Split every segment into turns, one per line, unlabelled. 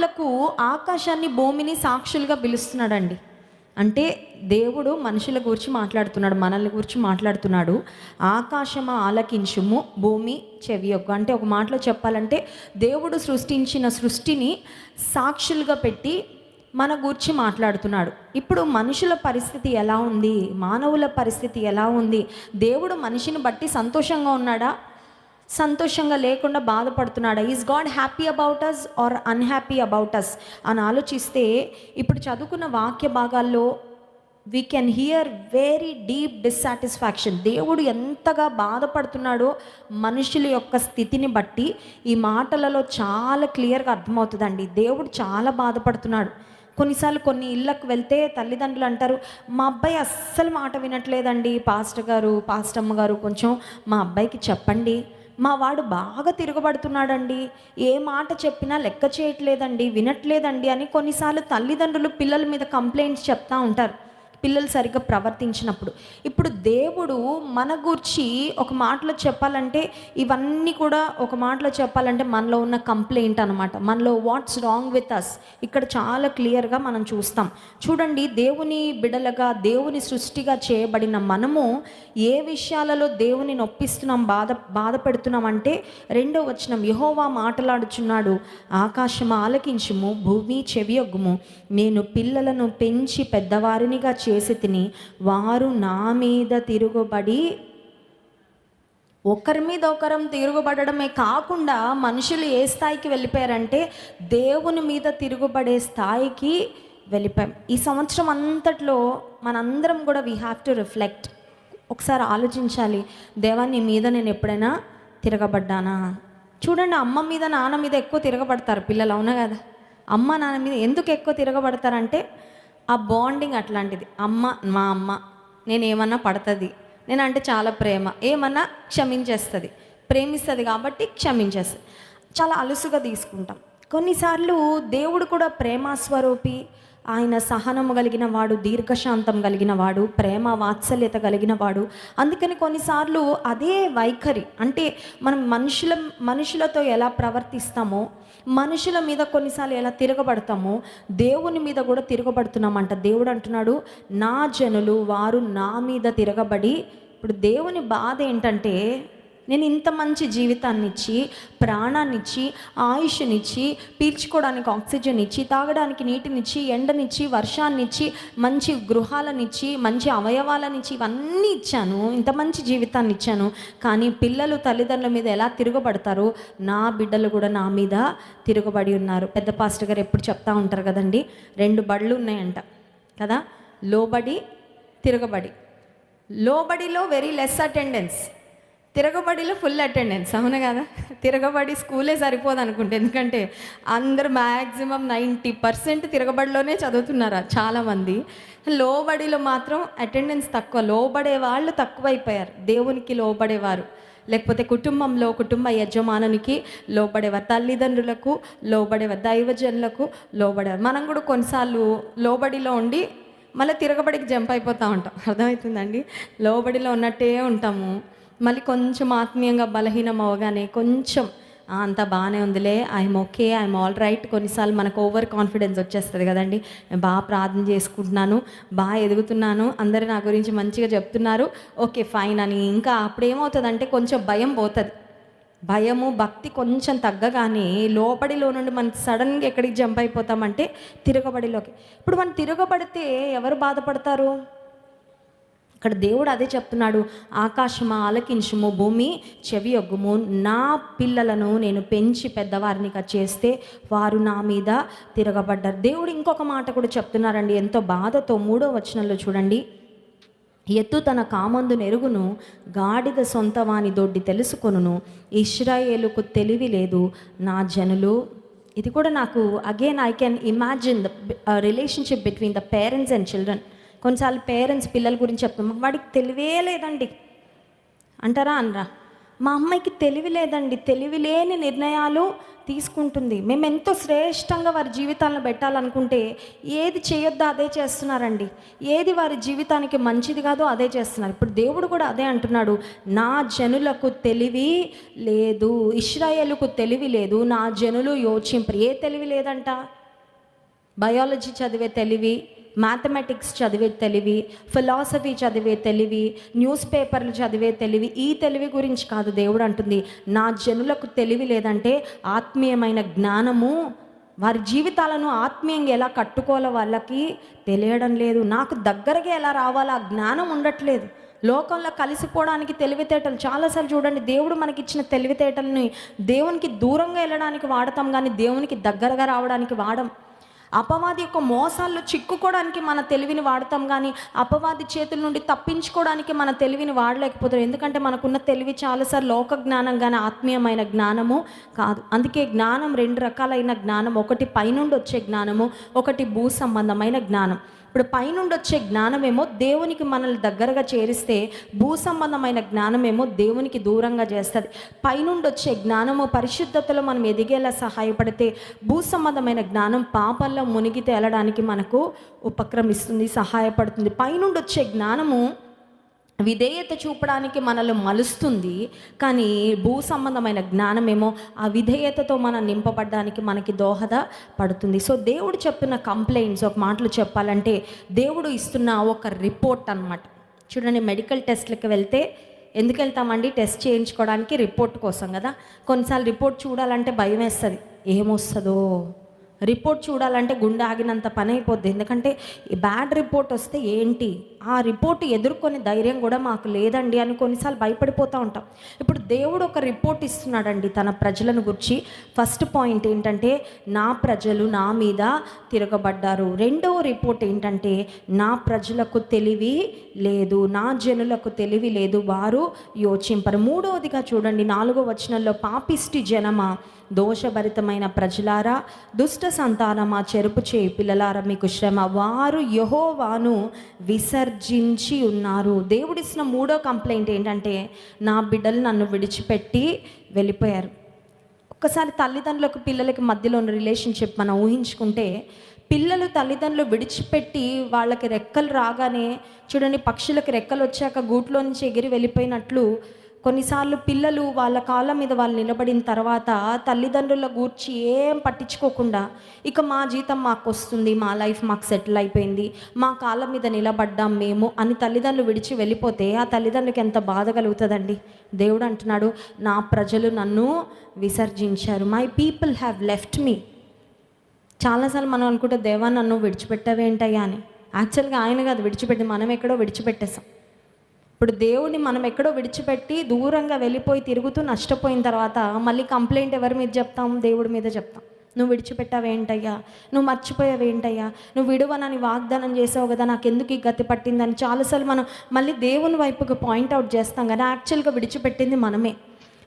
మాటలకు ఆకాశాన్ని భూమిని సాక్షులుగా పిలుస్తున్నాడండి. అంటే దేవుడు మనుషుల గురించి మాట్లాడుతున్నాడు మనల్ని గురించి మాట్లాడుతున్నాడు. ఆకాశమా ఆలకించుము భూమి చెవియొగ్గు అంటే ఒక మాటలో చెప్పాలంటే దేవుడు సృష్టించిన సృష్టిని సాక్షులుగా పెట్టి మన గురించి మాట్లాడుతున్నాడు. ఇప్పుడు మనుషుల పరిస్థితి ఎలా ఉంది? మానవుల పరిస్థితి ఎలా ఉంది? దేవుడు మనిషిని బట్టి సంతోషంగా ఉన్నాడా? సంతోషంగా లేకుండా బాధపడుతున్నాడా? Is God happy about us or unhappy about us అని ఆలోచిస్తే ఇప్పుడు చదువుకున్న వాక్య భాగాల్లో we can hear very deep dissatisfaction దేవుడు ఎంతగా బాధపడుతున్నాడో మనుషుల యొక్క స్థితిని బట్టి ఈ మాటలలో చాలా క్లియర్గా అర్థమవుతుందండి. దేవుడు చాలా బాధపడుతున్నాడు. కొన్నిసార్లు కొన్ని ఇళ్ళకు వెళ్తే తల్లిదండ్రులు అంటారు మా అబ్బాయి అస్సలు మాట వినట్లేదండి పాస్టర్ గారు పాస్టమ్మ గారు కొంచెం మా అబ్బాయికి చెప్పండి. మా వాడు బాగా తిరగబడుతున్నాడండి. ఏ మాట చెప్పినా లెక్క చేయట్లేదండి వినట్లేదండి అని కొన్నిసార్లు తల్లిదండ్రులు పిల్లల మీద కంప్లైంట్స్ చెప్తా ఉంటారు. పిల్లలు సరిగ్గా ప్రవర్తించినప్పుడు. ఇప్పుడు దేవుడు మన గురించి ఒక మాటలో చెప్పాలంటే ఇవన్నీ కూడా ఒక మాటలో చెప్పాలంటే మనలో ఉన్న కంప్లైంట్ అనమాట మనలో వాట్స్ రాంగ్ విత్ అస్ ఇక్కడ చాలా క్లియర్గా మనం చూస్తాం. చూడండి దేవుని బిడలగా దేవుని సృష్టిగా చేయబడిన మనము ఏ విషయాలలో దేవుని నొప్పిస్తున్నాం బాధ బాధ పెడుతున్నాం అంటే రెండో వచనం యహోవా మాట్లాడుచున్నాడు ఆకాశం ఆలకించుము భూమి చెవియొగ్గుము నేను పిల్లలను పెంచి పెద్దవారినిగా చేసి తిని వారు నా మీద తిరుగుబడి ఒకరి మీద ఒకరం తిరుగుబడమే కాకుండా మనుషులు ఏ స్థాయికి వెళ్ళిపోయారంటే దేవుని మీద తిరుగుబడే స్థాయికి వెళ్ళిపోయాం. ఈ సంవత్సరం అంతట్లో మనందరం కూడా వీ హ్యావ్ టు రిఫ్లెక్ట్ ఒకసారి ఆలోచించాలి దేవా నీ మీద నేను ఎప్పుడైనా తిరగబడ్డానా? చూడండి అమ్మ మీద నాన్న మీద ఎక్కువ తిరగబడతారు పిల్లలు అవునా కదా? అమ్మ నాన్న మీద ఎందుకు ఎక్కువ తిరగబడతారంటే ఆ బాండింగ్ అట్లాంటిది. అమ్మ మా అమ్మ నేను ఏమన్నా పడుతుంది. నేను అంటే చాలా ప్రేమ. ఏమన్నా క్షమించేస్తుంది. ప్రేమిస్తుంది కాబట్టి క్షమించేస్తుంది. చాలా అలుసుగా తీసుకుంటాం. కొన్నిసార్లు దేవుడు కూడా ప్రేమాస్వరూపి ఆయన సహనము కలిగిన వాడు దీర్ఘశాంతం కలిగిన వాడు ప్రేమ వాత్సల్యత కలిగిన వాడు. అందుకని కొన్నిసార్లు అదే వైఖరి అంటే మనం మనుషుల మనుషులతో ఎలా ప్రవర్తిస్తామో మనుషుల మీద కొన్నిసార్లు ఎలా తిరగబడతామో దేవుని మీద కూడా తిరగబడుతున్నామంట. దేవుడు అంటున్నాడు నా జనులు వారు నా మీద తిరగబడి ఇప్పుడు దేవుని బాధ ఏంటంటే నేను ఇంత మంచి జీవితాన్ని ఇచ్చి ప్రాణాన్ని ఇచ్చి ఆయుష్నిచ్చి పీల్చుకోవడానికి ఆక్సిజన్ ఇచ్చి తాగడానికి నీటినిచ్చి ఎండనిచ్చి వర్షాన్నిచ్చి మంచి గృహాలనిచ్చి మంచి అవయవాలనిచ్చి ఇవన్నీ ఇచ్చాను. ఇంత మంచి జీవితాన్ని ఇచ్చాను కానీ పిల్లలు తల్లిదండ్రుల మీద ఎలా తిరగబడతారో నా బిడ్డలు కూడా నా మీద తిరగబడి ఉన్నారు. పెద్ద పాస్టర్ గారు ఎప్పుడు చెప్తా ఉంటారు కదండి రెండు బళ్ళు ఉన్నాయంట కదా లోబడి తిరగబడి. లోబడిలో వెరీ లెస్ అటెండెన్స్ తిరగబడిలో ఫుల్ అటెండెన్స్ అవును కదా? తిరగబడి స్కూలే సరిపోదు అనుకుంటే ఎందుకంటే అందరు మ్యాక్సిమం నైంటీ పర్సెంట్ తిరగబడిలోనే చదువుతున్నారు చాలామంది. లోబడిలో మాత్రం అటెండెన్స్ తక్కువ లోబడే వాళ్ళు తక్కువైపోయారు. దేవునికి లోబడేవారు. లేకపోతే కుటుంబంలో కుటుంబ యజమానునికి లోబడేవారు. తల్లిదండ్రులకు లోబడేవారు. దైవజనులకు లోబడేవారు. మనం కూడా కొన్నిసార్లు లోబడిలో ఉండి మళ్ళీ తిరగబడికి జంప్ అయిపోతూ ఉంటాం. అర్థమవుతుందండి? లోబడిలో ఉన్నట్టే ఉంటాము. మళ్ళీ కొంచెం ఆత్మీయంగా బలహీనం అవగానే కొంచెం అంత అంతా బాగానే ఉందిలే I'm okay I'm all right కొన్నిసార్లు మనకు ఓవర్ కాన్ఫిడెన్స్ వచ్చేస్తుంది కదండి. నేను బాగా ప్రార్థన చేసుకుంటున్నాను బాగా ఎదుగుతున్నాను అందరూ నా గురించి మంచిగా చెప్తున్నారు ఓకే ఫైన్ అని. ఇంకా అప్పుడు ఏమవుతుందంటే కొంచెం భయం పోతుంది. భయము భక్తి కొంచెం తగ్గగానే లోపడిలో నుండి మనం సడన్గా ఎక్కడికి జంప్ అయిపోతామంటే తిరగబడిలోకి. ఇప్పుడు మనం తిరగబడితే ఎవరు బాధపడతారు? ఇక్కడ దేవుడు అదే చెప్తున్నాడు ఆకాశము ఆలకించుము భూమి చెవి ఒగ్గుము. నా పిల్లలను నేను పెంచి పెద్దవారినిగా చేస్తే వారు నా మీద తిరగబడ్డారు. దేవుడు ఇంకొక మాట కూడా చెప్తున్నారండి ఎంతో బాధతో మూడో వచనంలో చూడండి. ఎత్తు తన కామందు నెరుగును గాడిద సొంతవాని దొడ్డి తెలుసుకొనును. ఇస్రాయేలుకు తెలివి లేదు నా జనులు. ఇది కూడా నాకు again I can imagine the relationship between the parents and children కొన్నిసార్లు పేరెంట్స్ పిల్లల గురించి చెప్తాం. వాడికి తెలివే లేదండి. అంటారా అనరా? మా అమ్మాయికి తెలివి లేదండి. తెలివి లేని నిర్ణయాలు తీసుకుంటుంది. మేము ఎంతో శ్రేష్టంగా వారి జీవితాలను పెట్టాలనుకుంటే ఏది చేయొద్దో అదే చేస్తున్నారండి. ఏది వారి జీవితానికి మంచిది కాదో అదే చేస్తున్నారు. ఇప్పుడు దేవుడు కూడా అదే అంటున్నాడు. నా జనులకు తెలివి లేదు. ఇస్రాయేలుకు తెలివి లేదు. నా జనులు యోచింపరు. ఏ తెలివి లేదంట? బయాలజీ చదివే తెలివి మ్యాథమెటిక్స్ చదివే తెలివి ఫిలాసఫీ చదివే తెలివి న్యూస్ పేపర్లు చదివే తెలివి ఈ తెలివి గురించి కాదు దేవుడు అంటుంది. నా జనులకు తెలివి లేదంటే ఆత్మీయమైన జ్ఞానము వారి జీవితాలను ఆత్మీయంగా ఎలా కట్టుకోవాలో వాళ్ళకి తెలియడం లేదు. నాకు దగ్గరగా ఎలా రావాలో ఆ జ్ఞానం ఉండట్లేదు. లోకంలో కలిసిపోవడానికి తెలివితేటలు చాలాసార్లు చూడండి. దేవుడు మనకి ఇచ్చిన తెలివితేటల్ని దేవునికి దూరంగా వెళ్ళడానికి వాడతాం కానీ దేవునికి దగ్గరగా రావడానికి వాడం. అపవాది యొక్క మోసాల్లో చిక్కుకోవడానికి మన తెలివిని వాడతాం కానీ అపవాది చేతుల నుండి తప్పించుకోవడానికి మన తెలివిని వాడలేకపోతాం. ఎందుకంటే మనకున్న తెలివి చాలాసార్లు లోక జ్ఞానం కానీ ఆత్మీయమైన జ్ఞానము కాదు. అందుకే జ్ఞానం రెండు రకాలైన జ్ఞానం. ఒకటి పైనుండి వచ్చే జ్ఞానము ఒకటి భూ సంబంధమైన జ్ఞానం. ఇప్పుడు పైనుండి వచ్చే జ్ఞానమేమో దేవునికి మనల్ని దగ్గరగా చేరిస్తే భూ సంబంధమైన జ్ఞానమేమో దేవునికి దూరంగా చేస్తుంది. పైనుండి వచ్చే జ్ఞానము పరిశుద్ధతలో మనం ఎదిగేలా సహాయపడితే భూ సంబంధమైన జ్ఞానం పాపల్లో మునిగి తేలడానికి మనకు ఉపక్రమిస్తుంది సహాయపడుతుంది. పైనుండి వచ్చే జ్ఞానము విధేయత చూపడానికి మనల్ని మలుస్తుంది కానీ భూ సంబంధమైన జ్ఞానమేమో ఆ విధేయతతో మనం నింపబడడానికి మనకి దోహద పడుతుంది. సో దేవుడు చెప్పిన కంప్లైంట్స్ ఒక మాటలు చెప్పాలంటే దేవుడు ఇస్తున్న ఒక రిపోర్ట్ అన్నమాట. చూడండి మెడికల్ టెస్ట్లకు వెళ్తే ఎందుకు వెళ్తామండి? టెస్ట్ చేయించుకోవడానికి రిపోర్ట్ కోసం కదా. కొన్నిసార్లు రిపోర్ట్ చూడాలంటే భయం వేస్తుంది. ఏమొస్తుందో? రిపోర్ట్ చూడాలంటే గుండె ఆగినంత పని అయిపోద్ది. ఎందుకంటే బ్యాడ్ రిపోర్ట్ వస్తే ఏంటి? ఆ రిపోర్ట్ ఎదుర్కొనే ధైర్యం కూడా మాకు లేదండి అని కొన్నిసార్లు భయపడిపోతూ ఉంటాం. ఇప్పుడు దేవుడు ఒక రిపోర్ట్ ఇస్తున్నాడండి తన ప్రజలను గురించి. ఫస్ట్ పాయింట్ ఏంటంటే నా ప్రజలు నా మీద తిరగబడ్డారు. రెండవ రిపోర్ట్ ఏంటంటే నా ప్రజలకు తెలివి లేదు నా జనులకు తెలివి లేదు వారు యోచింపరు. మూడవదిగా చూడండి నాలుగో వచనంలో పాపిష్టి జనమా దోషభరితమైన ప్రజలారా దుష్ట సంతానమా చెరుపు చేయి పిల్లలారా మీకు శ్రమ. వారు యహోవాను విసర్ విసర్జించి ఉన్నారు. దేవుడిచ్చిన మూడో కంప్లైంట్ ఏంటంటే నా బిడ్డలు నన్ను విడిచిపెట్టి వెళ్ళిపోయారు. ఒక్కసారి తల్లిదండ్రులకు పిల్లలకి మధ్యలో ఉన్న రిలేషన్షిప్ మనం ఊహించుకుంటే పిల్లలు తల్లిదండ్రులు విడిచిపెట్టి వాళ్ళకి రెక్కలు రాగానే చూడండి పక్షులకు రెక్కలు వచ్చాక గూట్లో నుంచి ఎగిరి వెళ్ళిపోయినట్లు కొన్నిసార్లు పిల్లలు వాళ్ళ కాళ్ళ మీద వాళ్ళు నిలబడిన తర్వాత తల్లిదండ్రుల గూర్చి ఏం పట్టించుకోకుండా ఇక మా జీతం మాకు వస్తుంది మా లైఫ్ మాకు సెటిల్ అయిపోయింది మా కాళ్ళ మీద నిలబడ్డాం మేము అని తల్లిదండ్రులు విడిచి వెళ్ళిపోతే ఆ తల్లిదండ్రులకి ఎంత బాధ కలుగుతుందండి. దేవుడు అంటున్నాడు నా ప్రజలు నన్ను విసర్జించారు. My people have left me చాలాసార్లు మనం అనుకుంటే దేవా నన్ను విడిచిపెట్టవేంటయ్యా అని. యాక్చువల్గా ఆయన కాదు విడిచిపెట్టి మనం ఎక్కడో విడిచిపెట్టేసాం ఇప్పుడు దేవుడిని మనం ఎక్కడో విడిచిపెట్టి దూరంగా వెళ్ళిపోయి తిరుగుతూ నష్టపోయిన తర్వాత మళ్ళీ కంప్లైంట్ ఎవరి మీద చెప్తాం? దేవుడి మీద చెప్తాం. నువ్వు విడిచిపెట్టావేంటయ్యా నువ్వు మర్చిపోయావేంటయ్యా నువ్వు విడువనని వాగ్దానం చేసావు కదా నాకు ఎందుకు ఈ గతి పట్టిందని చాలాసార్లు మనం మళ్ళీ దేవుని వైపుకి పాయింట్అవుట్ చేస్తాం కదా యాక్చువల్గా విడిచిపెట్టింది మనమే.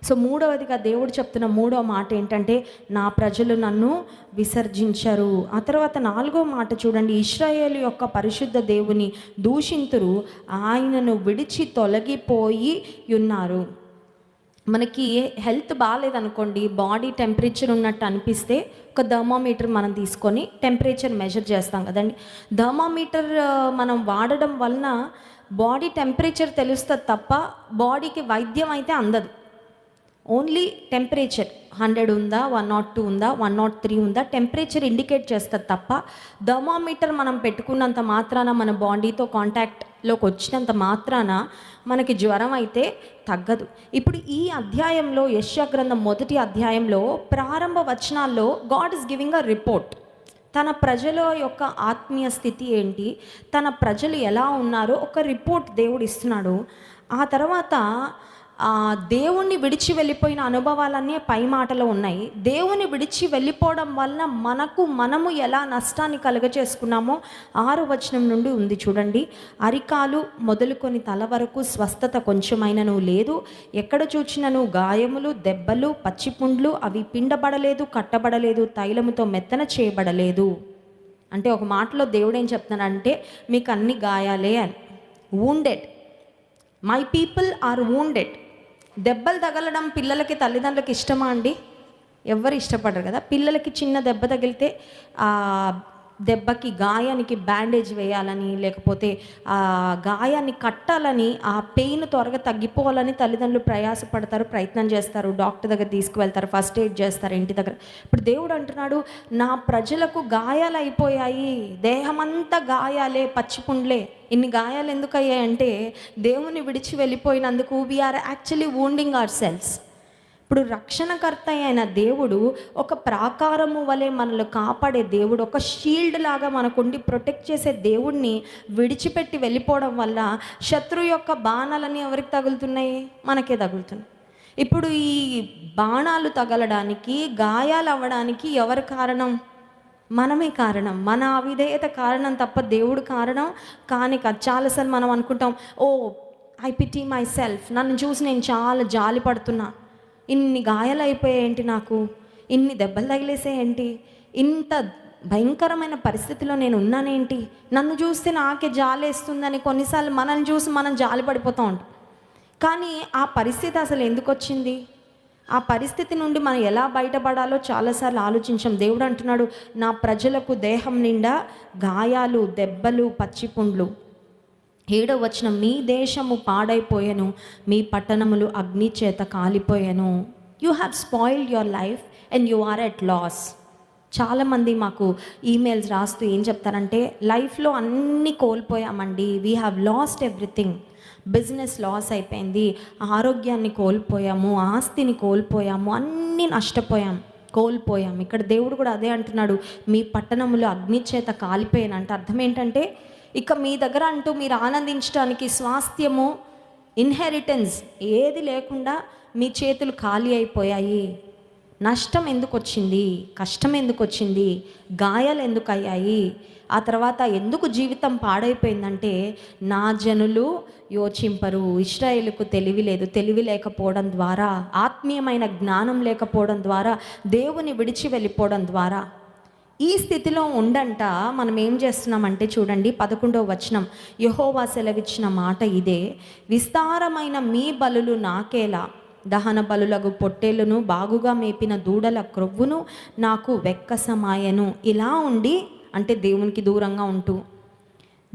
సో మూడవదిగా దేవుడు చెప్తున్న మూడవ మాట ఏంటంటే నా ప్రజలు నన్ను విసర్జించరు. ఆ తర్వాత నాలుగో మాట చూడండి ఇస్రాయేల్ యొక్క పరిశుద్ధ దేవుని దూషింతురు ఆయనను విడిచి తొలగిపోయి ఉన్నారు. మనకి హెల్త్ బాగాలేదనుకోండి బాడీ టెంపరేచర్ ఉన్నట్టు అనిపిస్తే ఒక థర్మామీటర్ మనం తీసుకొని టెంపరేచర్ మెజర్ చేస్తాం కదండి. థర్మామీటర్ మనం వాడడం వలన బాడీ టెంపరేచర్ తెలుస్తుంది తప్ప బాడీకి వైద్యం అయితే అందదు. ఓన్లీ టెంపరేచర్ హండ్రెడ్ ఉందా వన్ నాట్ టూ ఉందా వన్ నాట్ త్రీ ఉందా టెంపరేచర్ ఇండికేట్ చేస్తుంది తప్ప థర్మామీటర్ మనం పెట్టుకున్నంత మాత్రాన మన బాడీతో కాంటాక్ట్లోకి వచ్చినంత మాత్రాన మనకి జ్వరం అయితే తగ్గదు. ఇప్పుడు ఈ అధ్యాయంలో యశ్యగ్రంథం మొదటి అధ్యాయంలో ప్రారంభ వచనాల్లో God is giving a report. తన ప్రజల యొక్క ఆత్మీయ స్థితి ఏంటి? తన ప్రజలు ఎలా ఉన్నారో ఒక రిపోర్ట్ దేవుడు ఇస్తున్నాడు. ఆ తర్వాత దేవుణ్ణి విడిచి వెళ్ళిపోయిన అనుభవాలన్నీ పై మాటలో ఉన్నాయి. దేవుని విడిచి వెళ్ళిపోవడం వలన మనకు మనము ఎలా నష్టాన్ని కలుగజేసుకున్నామో ఆరు వచనం నుండి ఉంది చూడండి. అరికాలు మొదలుకొని తల వరకు స్వస్థత కొంచెమైనను లేదు. ఎక్కడ చూచినను? గాయములు దెబ్బలు పచ్చిపుండ్లు అవి పిండబడలేదు కట్టబడలేదు తైలముతో మెత్తన చేయబడలేదు. అంటే ఒక మాటలో దేవుడు ఏం చెప్తున్నాడంటే మీకు అన్ని గాయాలే అని. Wounded my people are wounded దెబ్బలు తగలడం పిల్లలకి తల్లిదండ్రులకి ఇష్టమా అండి? ఎవరు ఇష్టపడరు కదా. పిల్లలకి చిన్న దెబ్బ తగిలితే దెబ్బకి గాయానికి బ్యాండేజ్ వేయాలని లేకపోతే ఆ గాయాన్ని కట్టాలని ఆ పెయిన్ త్వరగా తగ్గిపోవాలని తల్లిదండ్రులు ప్రయాసపడతారు ప్రయత్నం చేస్తారు. డాక్టర్ దగ్గర తీసుకువెళ్తారు ఫస్ట్ ఎయిడ్ చేస్తారు ఇంటి దగ్గర. ఇప్పుడు దేవుడు అంటున్నాడు నా ప్రజలకు గాయాలు అయిపోయాయి దేహమంతా గాయాలే పచ్చిపుండ్లే ఇన్ని గాయాలు ఎందుకు అయ్యాయంటే దేవుని విడిచి వెళ్ళిపోయినందుకు we are actually wounding ourselves ఇప్పుడు రక్షణకర్త అయిన దేవుడు ఒక ప్రాకారము వలె మనల్ని కాపాడే దేవుడు ఒక షీల్డ్ లాగా మనకుండి ప్రొటెక్ట్ చేసే దేవుడిని విడిచిపెట్టి వెళ్ళిపోవడం వల్ల శత్రు యొక్క బాణాలని ఎవరికి తగులుతున్నాయి? మనకే తగులుతున్నాయి. ఇప్పుడు ఈ బాణాలు తగలడానికి గాయాలు అవ్వడానికి ఎవరు కారణం? మనమే కారణం. మన అవిధేయత కారణం తప్ప దేవుడు కారణం కానీ కాదు. చాలాసార్లు మనం అనుకుంటాం oh I pity myself నన్ను చూసి నేను చాలా జాలి పడుతున్నా ఇన్ని గాయాలు నాకు? ఇన్ని దెబ్బలు తగిలేసేయంటి? ఇంత భయంకరమైన పరిస్థితిలో నేను ఉన్నానేంటి నన్ను చూస్తే నాకే జాలేస్తుందని కొన్నిసార్లు మనల్ని చూసి మనం జాలి పడిపోతూ ఉంటాం. కానీ ఆ పరిస్థితి అసలు ఎందుకు వచ్చింది ఆ పరిస్థితి నుండి మనం ఎలా బయటపడాలో చాలాసార్లు ఆలోచించాం. దేవుడు అంటున్నాడు నా ప్రజలకు దేహం నిండా గాయాలు దెబ్బలు పచ్చిపుండ్లు ఏడో వచ్చిన మీ దేశము పాడైపోయాను మీ పట్టణములు అగ్ని చేత కాలిపోయాను. You have spoiled your life and you are at loss చాలామంది మాకు ఈమెయిల్స్ రాస్తూ ఏం చెప్తారంటే లైఫ్లో అన్నీ కోల్పోయామండి. We have lost everything business loss అయిపోయింది. ఆరోగ్యాన్ని కోల్పోయాము ఆస్తిని కోల్పోయాము అన్నీ నష్టపోయాం కోల్పోయాం. ఇక్కడ దేవుడు కూడా అదే అంటున్నాడు. మీ పట్టణములు అగ్ని చేత కాలిపోయానంటే అర్థం ఏంటంటే ఇక మీ దగ్గర అంటూ మీరు ఆనందించడానికి స్వాస్థ్యము ఇన్హెరిటెన్స్ ఏది లేకుండా మీ చేతులు ఖాళీ అయిపోయాయి. నష్టం ఎందుకు వచ్చింది కష్టం ఎందుకు వచ్చింది గాయాలు ఎందుకు అయ్యాయి ఆ తర్వాత ఎందుకు జీవితం పాడైపోయిందంటే నా జనులు యోచింపరు. ఇస్రాయేలుకు తెలివి లేదు. తెలివి లేకపోవడం ద్వారా ఆత్మీయమైన జ్ఞానం లేకపోవడం ద్వారా దేవుని విడిచి వెళ్ళిపోవడం ద్వారా. ఈ స్థితిలో ఉండంట మనం ఏం చేస్తున్నామంటే చూడండి పదకొండవ వచనం. యహోవా సెలవిచ్చిన మాట ఇదే. విస్తారమైన మీ బలులు నాకేలా? దహన బలులకు పొట్టేలును బాగుగా మేపిన దూడల క్రొవ్వును నాకు వెక్కసమాయను. ఇలా ఉండి అంటే దేవునికి దూరంగా ఉంటూ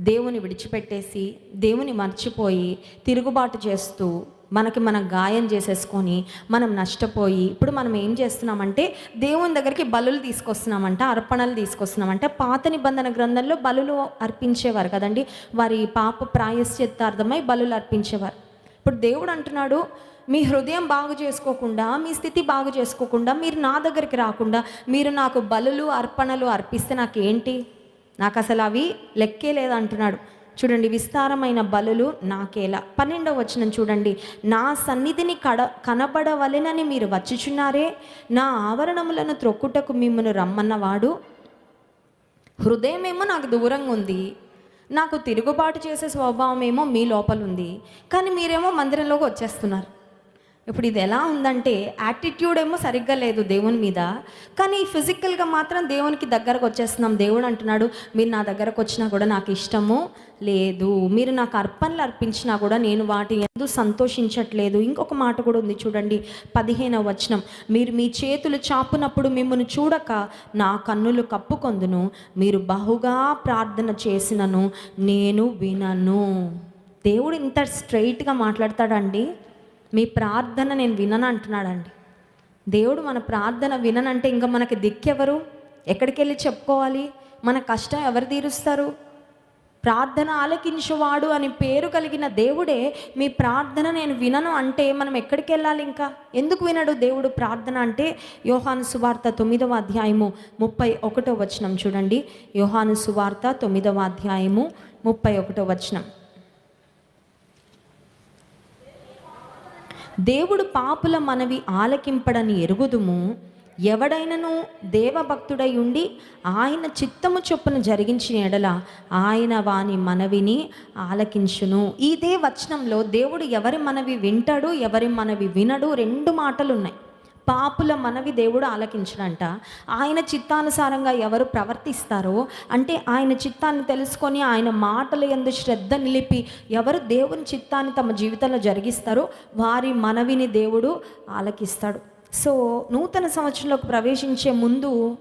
దేవుని విడిచిపెట్టేసి దేవుని మర్చిపోయి తిరుగుబాటు చేస్తూ మనకి మనం గాయం చేసేసుకొని మనం నష్టపోయి ఇప్పుడు మనం ఏం చేస్తున్నామంటే దేవుని దగ్గరికి బలులు తీసుకొస్తున్నామంట అర్పణలు తీసుకొస్తున్నామంటే. పాత నిబంధన గ్రంథంలో బలులు అర్పించేవారు కదండి. వారి పాప ప్రాయశ్చిత్తార్థమై బలులు అర్పించేవారు. ఇప్పుడు దేవుడు అంటున్నాడు మీ హృదయం బాగు చేసుకోకుండా మీ స్థితి బాగు చేసుకోకుండా మీరు నా దగ్గరికి రాకుండా మీరు నాకు బలులు అర్పణలు అర్పిస్తే నాకేంటి? నాకు అసలు అవి లెక్కే లేదంటున్నాడు. చూడండి విస్తారమైన బలులు నాకేలా. పన్నెండవ వచనం చూడండి. నా సన్నిధిని కడ కనబడవలెనని మీరు వచ్చుచున్నారే? నా ఆవరణములను త్రొక్కుటకు మిమ్మల్ని రమ్మన్నవాడు? హృదయమేమో నాకు దూరంగా ఉంది నాకు తిరుగుబాటు చేసే స్వభావం ఏమో మీ లోపల ఉంది కానీ మీరేమో మందిరంలోకి వచ్చేస్తున్నారు. ఇప్పుడు ఇది ఎలా ఉందంటే యాటిట్యూడ్ ఏమో సరిగ్గా లేదు దేవుని మీద. కానీ ఫిజికల్గా మాత్రం దేవునికి దగ్గరకు వచ్చేస్తున్నాం. దేవుడు అంటున్నాడు మీరు నా దగ్గరకు వచ్చినా కూడా నాకు ఇష్టము లేదు. మీరు నాకు అర్పణలు అర్పించినా కూడా నేను వాటి ఎందు సంతోషించట్లేదు. ఇంకొక మాట కూడా ఉంది చూడండి పదిహేనవ వచనం. మీరు మీ చేతులు చాపునప్పుడు మిమ్మల్ని చూడక నా కన్నులు కప్పుకొందును. మీరు బహుగా ప్రార్థన చేసినను నేను వినను. దేవుడు ఇంత స్ట్రైట్గా మాట్లాడతాడండి. మీ ప్రార్థన నేను వినను అంటున్నాడండి. దేవుడు మన ప్రార్థన విననంటే ఇంకా మనకి దిక్కెవరు? ఎక్కడికి వెళ్ళి చెప్పుకోవాలి? మన కష్టం ఎవరు తీరుస్తారు? ప్రార్థన ఆలకించువాడు అని పేరు కలిగిన దేవుడే మీ ప్రార్థన నేను వినను అంటే మనం ఎక్కడికి వెళ్ళాలి ఇంకా? ఎందుకు వినడు దేవుడు ప్రార్థన అంటే? యోహాను సువార్త తొమ్మిదవ అధ్యాయము ముప్పై ఒకటో వచనం చూడండి. యోహాను సువార్త తొమ్మిదవ అధ్యాయము ముప్పై ఒకటో వచనం. దేవుడు పాపుల మనవి ఆలకింపడని ఎరుగుదుము. ఎవడైనను దేవభక్తుడై ఉండి ఆయన చిత్తము చొప్పున జరిగించిన ఎడల ఆయన వాని మనవిని ఆలకించును. ఇదే వచనంలో దేవుడు ఎవరి మనవి వింటాడు ఎవరి మనవి వినడు రెండు మాటలు ఉన్నాయి పాపుల మనవి దేవుడు ఆలకించడంట. ఆయన చిత్తానుసారంగా ఎవరు ప్రవర్తిస్తారో అంటే ఆయన చిత్తాన్ని తెలుసుకొని ఆయన మాటల ఎందు శ్రద్ధ నిలిపి ఎవరు దేవుని చిత్తాన్ని తమ జీవితంలో జరిగిస్తారో వారి మనవిని దేవుడు ఆలకిస్తాడు. సో నూతన సంవత్సరంలోకి ప్రవేశించే ముందు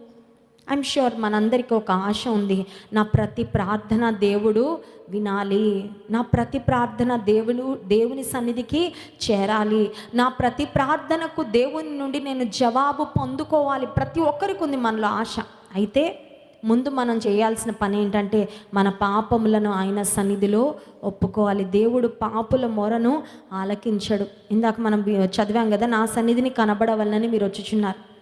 ఐఎమ్ షూర్ మనందరికీ ఒక ఆశ ఉంది. నా ప్రతి ప్రార్థన దేవుడు వినాలి. నా ప్రతి ప్రార్థన దేవుడు దేవుని సన్నిధికి చేరాలి. నా ప్రతి ప్రార్థనకు దేవుని నుండి నేను జవాబు పొందుకోవాలి. ప్రతి ఒక్కరికి ఉంది మనలో ఆశ. అయితే ముందు మనం చేయాల్సిన పని ఏంటంటే మన పాపములను ఆయన సన్నిధిలో ఒప్పుకోవాలి. దేవుడు పాపుల మొరను ఆలకించడు. ఇందాక మనం చదివాం కదా నా సన్నిధిని కనబడవలనని మీరు వచ్చుచున్నారు.